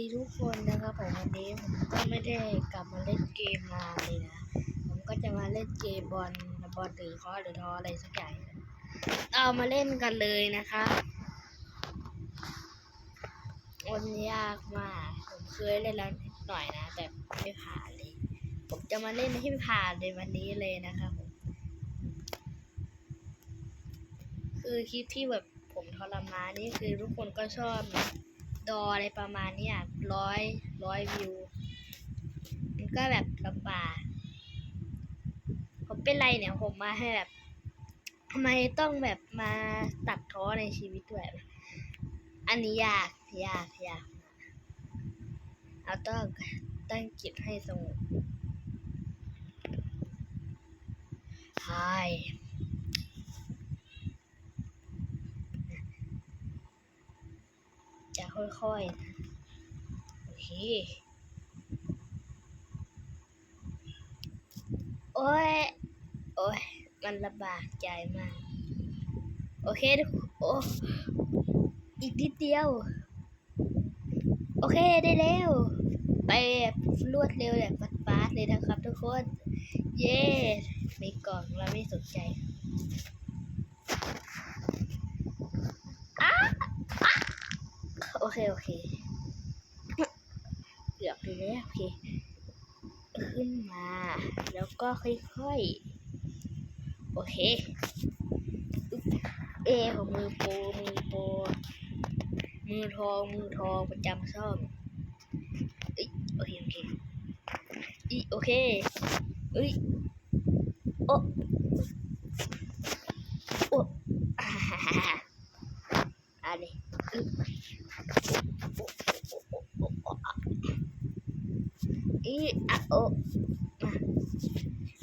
ดีทุกคนนะครับผมวันนี้ผมก็ไม่ได้กลับมาเล่นเกมนานเลยนะ ผมก็จะมาเล่นเกมบอลบอลหรือคอหรือทออะไรสักอย่างเอามาเล่นกันเลยนะคะวันยากมาก ผมเคยเล่นแล้วหน่อยนะ แต่ไม่ผ่านเลย ผมจะมาเล่นให้ผ่านในวันนี้เลยนะครับผมคือคลิปที่แบบผมทรมานนี่คือทุกคนก็ชอบนะ ดออะไรประมาณเนี้ยร้อยร้อยวิว มันก็แบบลำบากผมเป็นไรเนี่ยผมมาให้แบบทำไมต้องแบบมาตัดท้อในชีวิตด้วย อันนี้ยากยากยากเราต้องตั้งจิตให้สงบ Hi จะค่อยๆนะโอเคโอ้ยโอ้ยมันลำบากใจมาก โอเคโอ้อีกนิดเดียว โอเคได้แล้ว ไปรวดเร็วแบบฟาดๆเลยนะครับทุกคน เย้ มีกล่องเราไม่สนใจอ้าอ้าโอ เค โอเคเกือบไปแล้วโอเค ขึ้นมา แล้วก็ค่อยๆ โอเคอึ๊บเอของมือโปมือโปมือทอง มือทองประจำช่องอ้ยโอเค โอเคอีโอเคเอ้ยโอ้โอ้อ่าฮ่าฮ่าฮ่าอันนี้อึ๊บโอ้โอ้โอ้โอ้โอ้อะ อีอะโอมา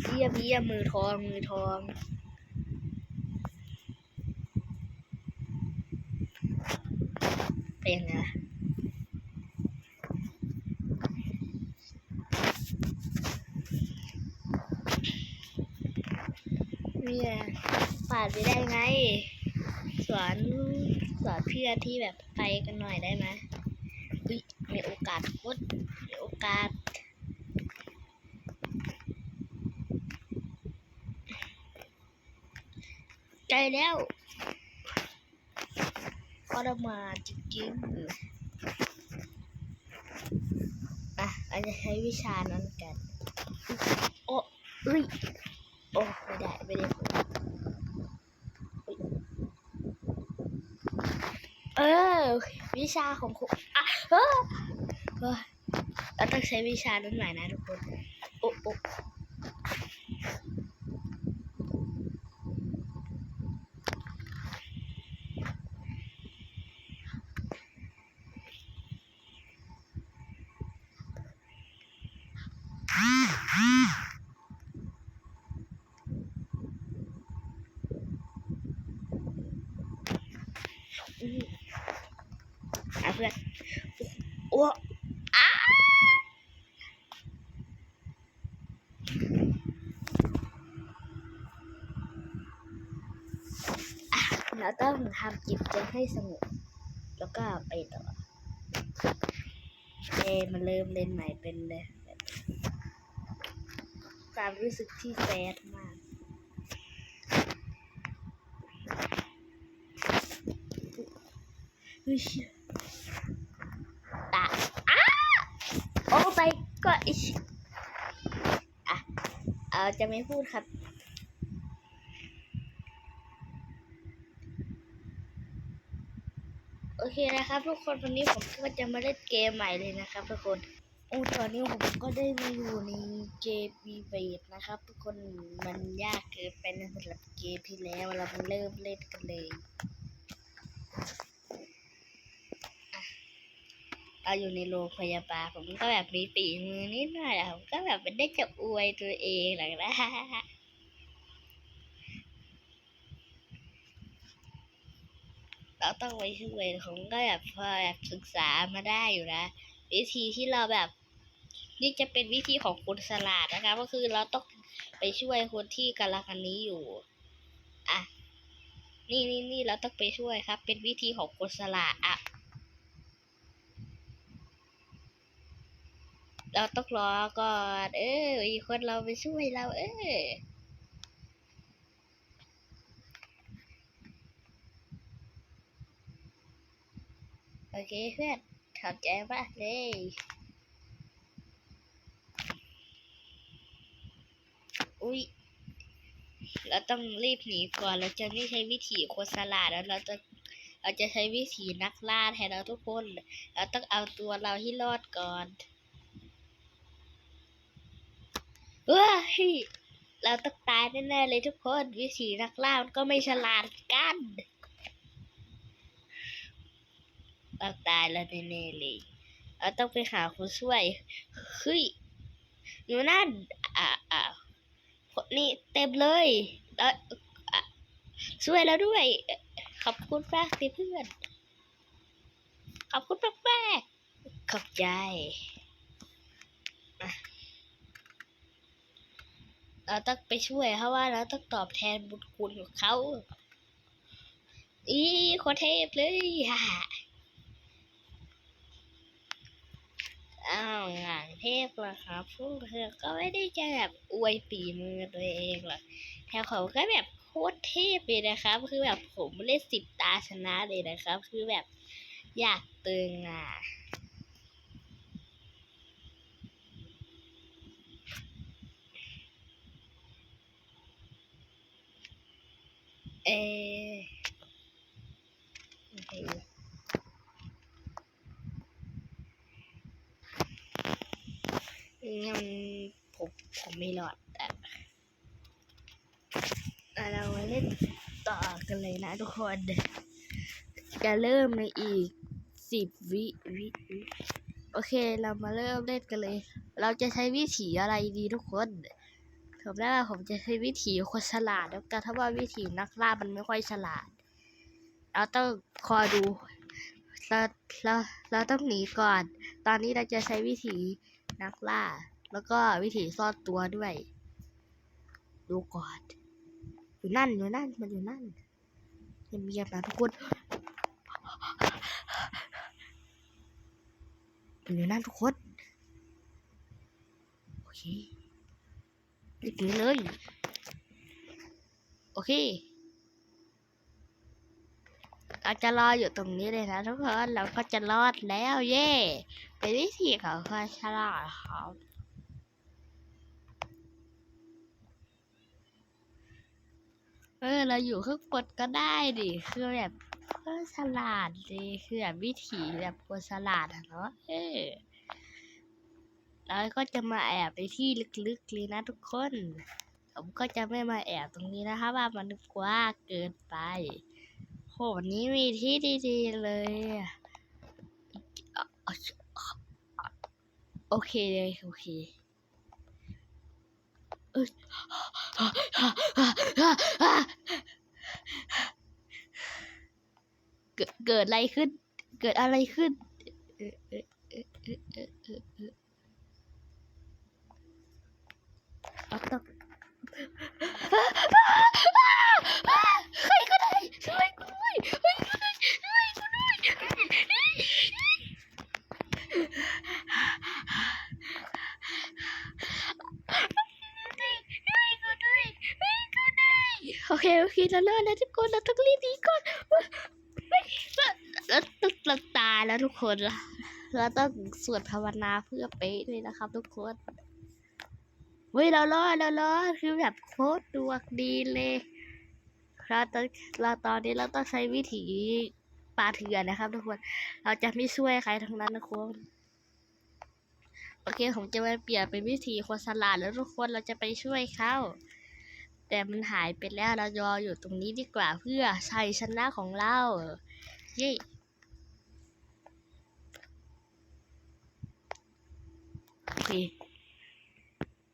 เยี่ยมเยี่ยมมือทองมือทองเป็นไงเนี่ยผ่านไปได้ไง สอนสอนเพื่อที่แบบไปกันหน่อยได้ไหมอุ๊ยมีโอกาสโคตรมีโอกาส ใจแล้วทรมานจริงๆอะเราจะใช้วิชานั้นกัน โอ้เอ้ยโอ้ไม่ได้ ไม่ได้ผลอุ๊ยเออ วิชาของครูอะเออเอเราต้องใช้วิชานั้นหม่นะทุกคนโอ้โอ้ อืมอะเพื่อนโอ้อ้าอะเราต้องทำจิตใจให้สงบแล้วก็ไปต่อเอมันเริ่มเล่นใหม่เป็นเลยความรู้สึกที่แซดมาก เฮ้ยตาอ้าโอ้ไปก็อิชอะเออจะไม่พูดครับ โอเคนะครับ ทุกคนวันนี้ผมก็จะมาเล่นเกมใหม่เลยนะครับ ทุกคนโอ้ตอนนี้ผมก็ได้มาอยู่ในเกมบีเบดนะครับ ทุกคนมันยากเกินไปนะสำหรับเกมที่แล้วเรามาเริ่มเล่นกันเลย เราอยู่ในโรงพยาบาลผมก็แบบมีปีมือนิดหน่อยอะผมก็แบบไม่ได้จะอวยตัวเองหรอกนะเราต้องไปช่วยผมก็แบบพอแบบศึกษามาได้อยู่นะ วิธีที่เราแบบ นี่จะเป็นวิธีของคนสลาดนะคะ ก็คือเราต้องไปช่วยคนที่กำลังอันนี้อยู่อะนี่นี่นี่เราต้องไปช่วยครับ เป็นวิธีของคนสลาดอะ เราต้องรอก่อน เออมีคนเราไปช่วยเรา เออโอเคเพื่อนขอบใจมากเลยอุ๊ยเราต้องรีบหนีก่อน เราจะไม่ใช้วิธีโคสลาดแล้วเราจะเราจะใช้วิธีนักล่าแทนเราทุกคน เราต้องเอาตัวเราให้รอดก่อน เฮ้ยเราต้องตายแน่ๆเลยทุกคนวิธีนักล่ามันก็ไม่ฉลาดกันเราตายแล้วแน่ๆเลยเราต้องไปหาคนช่วยเฮ้ยอยู่นั่นอ่าอ่าคนนี่เต็มเลยแล้วช่วยแล้วด้วย ขอบคุณมากเพื่อน ขอบคุณมากมากๆขอบใจอะ เราต้องไปช่วยเพราะว่าเราต้องตอบแทนบุญคุณของเขา อีโคเทพเลยฮ่าอ้าวงานเทพเหรอครับพวกเธอก็ไม่ได้จะแบบอวยปีมือตัวเองหรอกแต่เขาก็แบบโคตรเทพเลยนะครับ คือแบบผมเล่นสิบตาชนะเลยนะครับ คือแบบอยากตึงอะ เออโอเคงั้นผมผมไม่รอดอะอ่เรามาเล่นต่อกันเลยนะทุกคน จะเริ่มในอีกสิบวิวิวิโอเคเรามาเริ่มเล่นกันเลย เราจะใช้วิถีอะไรดีทุกคน ผมได้ว่าผมจะใช้วิถีคนฉลาดแล้วกันถ้าว่าวิถีนักล่ามันไม่ค่อยฉลาด เราต้องคอยดูเราเราเราต้องหนีก่อน ตอนนี้เราจะใช้วิถีนักล่า แล้วก็วิธีซ่อนตัวด้วย ดูก่อน อยู่นั่นอยู่นั่นมันอยู่นั่นเงียบๆนะทุกคนมันอยู่นั่นทุกคน โอเค รีบหนีเลย โอเค เราจะรออยู่ตรงนี้เลยนะทุกคน เราก็จะรอดแล้วเย่เป็นวิธีของคนฉลาดครับเออเราอยู่ข้างบนก็ได้ดิคือแบบก็ฉลาดดีคือแบบวิถีแบบคนฉลาดอะเนาะเออ แล้วก็จะมาแอบในที่ลึกๆเลยนะทุกคน ผมก็จะไม่มาแอบตรงนี้นะคะว่ามันกว้างเกินไปโหวันนี้มีที่ดีๆเลยโอเคเลยโอเคเกิดอะไรขึ้น เกิดอะไรขึ้น เออเออเออเออเออ เอ่อเอ่อเอาต้องใครก็ได้ช่วยกูด้วยช่วยกูด้วยช่วยกูด้วยโอเคโอเคเราเลิกแล้วทุกคนเราต้องรีบหนีก่อนเราต้องเราตายแล้วทุกคนเราต้องสวดภาวนาเพื่อเป๊ะเลยนะครับ ทุกคน เฮ้ยเรารอดเรารอดคือแบบโคตรดวงดีเลยเราตอนเราตอนนี้เราต้องใช้วิถีปลาเถื่อนนะครับทุกคน เราจะไม่ช่วยใครทั้งนั้นนะคุณโอเคผมจะมาเปลี่ยนเป็นวิธีคนสลัดแล้วทุกคนเราจะไปช่วยเขาแต่มันหายไปแล้วเรารออยู่ตรงนี้ดีกว่าเพื่อชัยชนะของเราเย้โอเค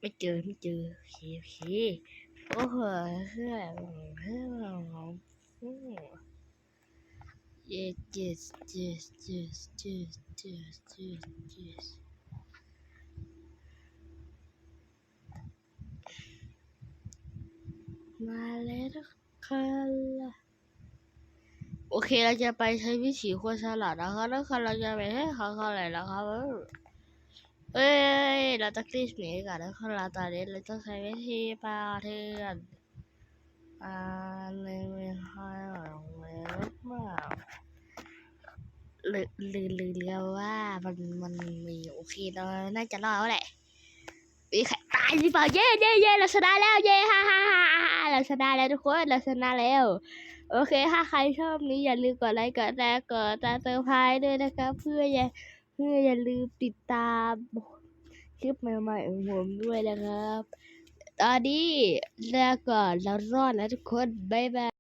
ไม่เจอไม่เจอโอเคโอเคโอ้โหเฮ้ยเฮ้ยเย้ยเฮ้ยเจ็ดเจ็ดเจ็ดเจ็ดเจ็ดเจ็ดมาแล้วนะครัโอเคเราจะไปใช้วิธีคนสลัดนะครับแล้วเราจะไปให้เขาเขาอะไรนะครับ เอ้ย เราต้องรีบหนีก่อนแล้วคนเราตอนนี้เราต้องใช้วิธีปาเถื่อนอ่าหนึ่งไม่ค่อยหวังเลยหรือเปล่าหรือหรือหรือหรือว่ามันมันมีโอเคเราน่าจะรอดแล้วแหละมีใครตายหรือเปล่าเย้เย้เย้เราชนะแล้วเย้ฮ่าฮ่าฮ่าฮ่าเราชนะแล้วทุกคนเราชนะแล้วโอเค ถ้าใครชอบนี้อย่าลืมกดไลค์กดแชร์กดตามเซอร์ไพรส์ด้วยนะครับเพื่ออย่าเพื่ออย่าลืมติดตามคลิปใหม่ๆของผมด้วยนะครับ ตอนนี้ลาก่อนเรารอดแล้วทุกคน บ๊ายบาย